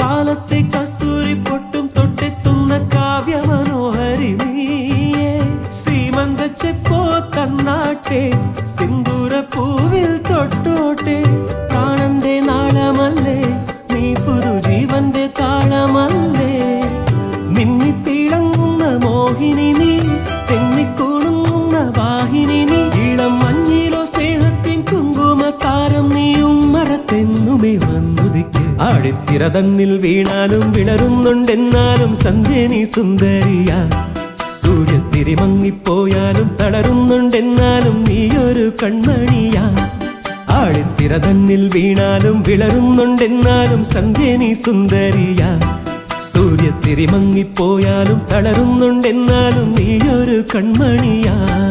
കാലത്തെ കസ്തൂരി പൊട്ടും തൊട്ടെത്തുന്ന കാവ്യ മനോഹരി നീയേ സീമന്ത ചെപ്പോ തന്നാട്ടെ സിന്ദൂര പൂവിൽ തൊട്ടോട്ടെ പ്രാണന്റെ നാളമല്ലേ നീ പുതുജീവന്റെ താളമല്ലേ മറത്തെന്നുമേ വന്നുദിക്ക്. ആടിത്തിര തന്നിൽ വീണാലും വിളരുന്നുണ്ടെന്നാലും സന്ധ്യനി സുന്ദരിയ. സൂര്യത്തിരി മങ്ങിപ്പോയാലും തളരുന്നുണ്ടെന്നാലും നീയൊരു കൺമണിയ. ആഴിത്തിര തന്നിൽ വീണാലും വിളരുന്നുണ്ടെന്നാലും സന്ധ്യനി സുന്ദരിയ. സൂര്യത്തിരി മങ്ങിപ്പോയാലും തളരുന്നുണ്ടെന്നാലും നീയൊരു കൺമണിയാ.